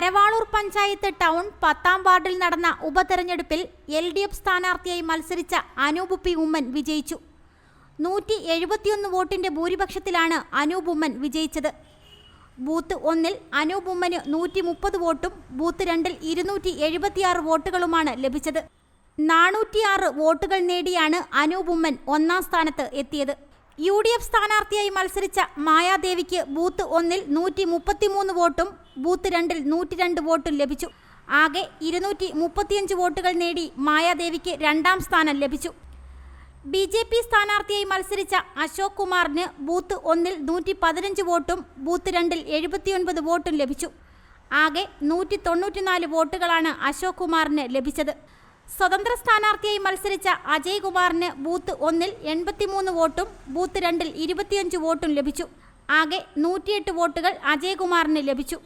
Karavaloor panchayat town പത്താം വാർഡിൽ നടന്ന ഉപതെരഞ്ഞെടുപ്പിൽ എൽ ഡി എഫ് സ്ഥാനാർത്ഥിയായി മത്സരിച്ച അനൂപ് പി ഉമ്മൻ വിജയിച്ചു. നൂറ്റി എഴുപത്തിയൊന്ന് വോട്ടിന്റെ ഭൂരിപക്ഷത്തിലാണ് അനൂപ് ഉമ്മൻ വിജയിച്ചത്. ബൂത്ത് ഒന്നിൽ അനൂപ് ഉമ്മന് നൂറ്റി മുപ്പത് വോട്ടും ബൂത്ത് രണ്ടിൽ ഇരുന്നൂറ്റി എഴുപത്തിയാറ് വോട്ടുകളുമാണ് ലഭിച്ചത്. നാനൂറ്റിയാറ് വോട്ടുകൾ നേടിയാണ് അനൂപ് ഉമ്മൻ ഒന്നാം സ്ഥാനത്ത് എത്തിയത്. യു ഡി എഫ് സ്ഥാനാർത്ഥിയായി മത്സരിച്ച മായാദേവിക്ക് ബൂത്ത് ഒന്നിൽ നൂറ്റി മുപ്പത്തിമൂന്ന് വോട്ടും ബൂത്ത് രണ്ടിൽ നൂറ്റി രണ്ട് വോട്ടും ലഭിച്ചു. ആകെ ഇരുന്നൂറ്റി മുപ്പത്തിയഞ്ച് വോട്ടുകൾ നേടി മായാദേവിക്ക് രണ്ടാം സ്ഥാനം ലഭിച്ചു. ബി ജെ പി സ്ഥാനാർത്ഥിയായി മത്സരിച്ച അശോക് കുമാറിന് ബൂത്ത് ഒന്നിൽ നൂറ്റി പതിനഞ്ച് വോട്ടും ബൂത്ത് രണ്ടിൽ എഴുപത്തിയൊൻപത് വോട്ടും ലഭിച്ചു. ആകെ നൂറ്റി തൊണ്ണൂറ്റിനാല് വോട്ടുകളാണ് അശോക് കുമാറിന് ലഭിച്ചത്. സ്വതന്ത്ര സ്ഥാനാർത്ഥിയായി മത്സരിച്ച അജയ്കുമാറിന് ബൂത്ത് ഒന്നിൽ എൺപത്തിമൂന്ന് വോട്ടും ബൂത്ത് രണ്ടിൽ ഇരുപത്തിയഞ്ച് വോട്ടും ലഭിച്ചു. ആകെ നൂറ്റിയെട്ട് വോട്ടുകൾ അജയ്കുമാറിന് ലഭിച്ചു.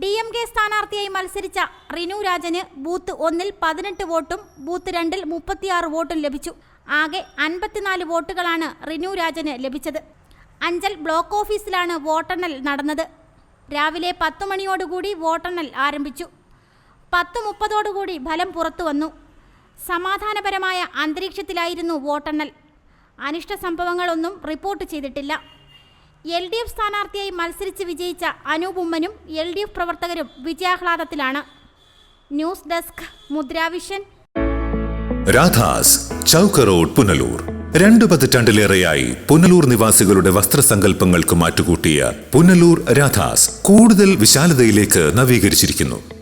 ഡി എം കെ സ്ഥാനാർത്ഥിയായി മത്സരിച്ച റിനു രാജന് ബൂത്ത് ഒന്നിൽ പതിനെട്ട് വോട്ടും ബൂത്ത് രണ്ടിൽ മുപ്പത്തിയാറ് വോട്ടും ലഭിച്ചു. ആകെ അൻപത്തിനാല് വോട്ടുകളാണ് റിനു രാജന് ലഭിച്ചത്. അഞ്ചൽ ബ്ലോക്ക് ഓഫീസിലാണ് വോട്ടെണ്ണൽ നടന്നത്. രാവിലെ പത്തു മണിയോടുകൂടി വോട്ടെണ്ണൽ ആരംഭിച്ചു. പത്ത് മുപ്പതോടുകൂടി ഫലം പുറത്തു വന്നു സമാധാനപരമായ അന്തരീക്ഷത്തിലായിരുന്നു വോട്ടെണ്ണൽ. അനിഷ്ട സംഭവങ്ങളൊന്നും റിപ്പോർട്ട് ചെയ്തിട്ടില്ല. എൽ ഡി എഫ് സ്ഥാനാർത്ഥിയായി മത്സരിച്ച് വിജയിച്ച അനൂപ് ഉമ്മനും എൽ ഡി എഫ് പ്രവർത്തകരും വിജയാഹ്ലാദത്തിലാണ്. News desk Mudra Vision Radhas Chowk road Punalur. രണ്ടു പതിറ്റാണ്ടിലേറെയായി പുനലൂർ നിവാസികളുടെ വസ്ത്രസങ്കല്പങ്ങൾക്ക് മാറ്റുകൂട്ടിയ പുനലൂർ രാധാസ് കൂടുതൽ വിശാലതയിലേക്ക് നവീകരിച്ചിരിക്കുന്നു.